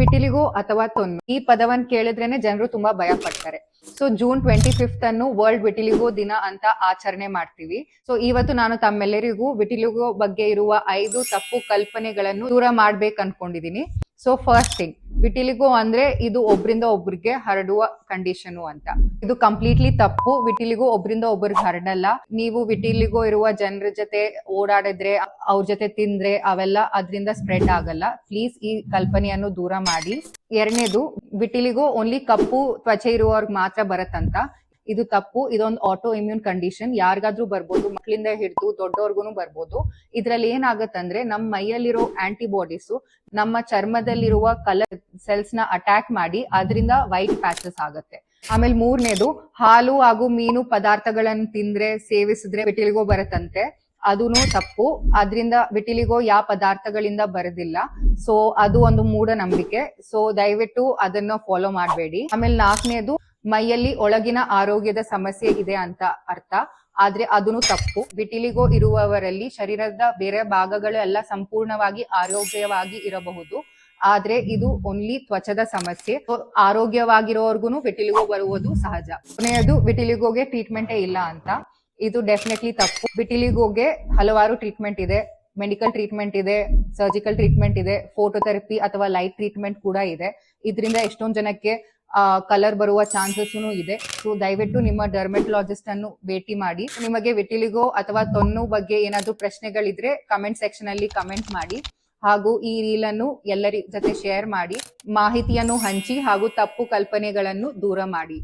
Vitiligo ಅಥವಾ ತೊನ್ನು? ಈ ಪದವನ್ನ ಕೇಳಿದ್ರೇನೆ ಜನರು ತುಂಬಾ ಭಯ ಪಡ್ತಾರೆ ಸೊ ಜೂನ್ ಟ್ವೆಂಟಿ ಫಿಫ್ತ್ ಅನ್ನು ವರ್ಲ್ಡ್ ವಿಟಿಲಿಗೋ ದಿನ ಅಂತ ಆಚರಣೆ ಮಾಡ್ತೀವಿ. ಸೊ ಇವತ್ತು ನಾನು ತಮ್ಮೆಲ್ಲರಿಗೂ ವಿಟಿಲಿಗೋ ಬಗ್ಗೆ ಇರುವ ಐದು ತಪ್ಪು ಕಲ್ಪನೆಗಳನ್ನು ದೂರ ಮಾಡ್ಬೇಕು ಅನ್ಕೊಂಡಿದೀನಿ ಸೊ ಫಸ್ಟ್ ಥಿಂಗ್ ವಿಟಿಲಿಗೋ ಅಂದ್ರೆ ಇದು ಒಬ್ರಿಂದ ಒಬ್ರಿಗೆ ಹರಡುವ ಕಂಡೀಷನ್ ಅಂತ. ಇದು ಕಂಪ್ಲೀಟ್ಲಿ ತಪ್ಪು. ವಿಟಿಲಿಗೋ ಒಬ್ರಿಂದ ಒಬ್ರಿಗೆ ಹರಡಲ್ಲ. ನೀವು ವಿಟಿಲಿಗೋ ಇರುವ ಜನರ ಜೊತೆ ಓಡಾಡಿದ್ರೆ, ಅವ್ರ ಜೊತೆ ತಿಂದ್ರೆ ಅವೆಲ್ಲ ಅದರಿಂದ ಸ್ಪ್ರೆಡ್ ಆಗಲ್ಲ. ಪ್ಲೀಸ್ ಈ ಕಲ್ಪನೆಯನ್ನು ದೂರ ಮಾಡಿ. ಎರಡನೇದು ವಿಟಿಲಿಗೋ ಓನ್ಲಿ ಕಪ್ಪು ತ್ವಚೆ ಇರುವವ್ರಿಗೆ ಮಾತ್ರ ಬರತ್ತಂತ. ಇದು ತಪ್ಪು, ಇದೊಂದು ಆಟೋ ಇಮ್ಯೂನ್ ಕಂಡೀಷನ್ ಯಾರಿಗಾದ್ರೂ ಬರ್ಬೋದು, ಮಕ್ಕಳಿಂದ ಹಿಡಿದು ದೊಡ್ಡವ್ರಿಗೂ ಬರ್ಬೋದು. ಇದ್ರಲ್ಲಿ ಏನಾಗತ್ತಂದ್ರೆ ನಮ್ಮ ಮೈಯಲ್ಲಿರೋ ಆಂಟಿಬಾಡೀಸ್ ನಮ್ಮ ಚರ್ಮದಲ್ಲಿರುವ ಕಲರ್ ಸೆಲ್ಸ್ನ ಅಟ್ಯಾಕ್ ಮಾಡಿ, ಅದರಿಂದ ವೈಟ್ ಪ್ಯಾಚಸ್ ಆಗುತ್ತೆ. ಆಮೇಲೆ ಮೂರನೇದು, ಹಾಲು ಹಾಗೂ ಮೀನು ಪದಾರ್ಥಗಳನ್ನು ತಿಂದ್ರೆ, ಸೇವಿಸಿದ್ರೆ ವಿಟಿಲಿಗೋ ಬರತ್ತಂತೆ. ಅದೂ ತಪ್ಪು. ಅದರಿಂದ ವಿಟಿಲಿಗೋ ಯಾವ ಪದಾರ್ಥಗಳಿಂದ ಬರೋದಿಲ್ಲ. ಸೊ ಅದು ಒಂದು ಮೂಢನಂಬಿಕೆ. ಸೊ ದಯವಿಟ್ಟು ಅದನ್ನ ಫಾಲೋ ಮಾಡಬೇಡಿ. ಆಮೇಲೆ ನಾಲ್ಕನೇದು ಮೈಯಲ್ಲಿ ಒಳಗಿನ ಆರೋಗ್ಯದ ಸಮಸ್ಯೆ ಇದೆ ಅಂತ ಅರ್ಥ. ಆದ್ರೆ ಅದನ್ನು ತಪ್ಪು. ವಿಟಿಲಿಗೋ ಇರುವವರಲ್ಲಿ ಶರೀರದ ಬೇರೆ ಭಾಗಗಳು ಎಲ್ಲ ಸಂಪೂರ್ಣವಾಗಿ ಆರೋಗ್ಯವಾಗಿ ಇರಬಹುದು. ಆದ್ರೆ ಇದು ಓನ್ಲಿ ತ್ವಚದ ಸಮಸ್ಯೆ. ಆರೋಗ್ಯವಾಗಿರೋರ್ಗು ವಿಟಿಲಿಗೋ ಬರುವುದು ಸಹಜ. ಕೊನೆಯದು ವಿಟಿಲಿಗೋಗೆ ಟ್ರೀಟ್ಮೆಂಟೇ ಇಲ್ಲ ಅಂತ. ಇದು ಡೆಫಿನೆಟ್ಲಿ ತಪ್ಪು. ವಿಟಿಲಿಗೋಗೆ ಹಲವಾರು ಟ್ರೀಟ್ಮೆಂಟ್ ಇದೆ. ಮೆಡಿಕಲ್ ಟ್ರೀಟ್ಮೆಂಟ್ ಇದೆ ಸರ್ಜಿಕಲ್ ಟ್ರೀಟ್ಮೆಂಟ್ ಇದೆ ಫೋಟೋಥೆರಪಿ ಅಥವಾ ಲೈಟ್ ಟ್ರೀಟ್ಮೆಂಟ್ ಕೂಡ ಇದೆ. ಇದರಿಂದ ಎಷ್ಟೊಂದು ಜನಕ್ಕೆ ಕಲರ್ ಬರುವ ಚಾನ್ಸಸ್ ಇದೆ. ಸೊ ದಯವಿಟ್ಟು ನಿಮ್ಮ ಡರ್ಮೆಟಲಾಜಿಸ್ಟ್ ಅನ್ನು ಭೇಟಿ ಮಾಡಿ. ನಿಮಗೆ ವಿಟಿಲಿಗೋ ಅಥವಾ ತೊನ್ನು ಬಗ್ಗೆ ಏನಾದ್ರೂ ಪ್ರಶ್ನೆಗಳಿದ್ರೆ ಕಮೆಂಟ್ ಸೆಕ್ಷನ್ ಅಲ್ಲಿ ಕಮೆಂಟ್ ಮಾಡಿ. ಹಾಗೂ ಈ ರೀಲ್ ಅನ್ನು ಎಲ್ಲರಿ ಜೊತೆ ಶೇರ್ ಮಾಡಿ. ಮಾಹಿತಿಯನ್ನು ಹಂಚಿ ಹಾಗೂ ತಪ್ಪು ಕಲ್ಪನೆಗಳನ್ನು ದೂರ ಮಾಡಿ.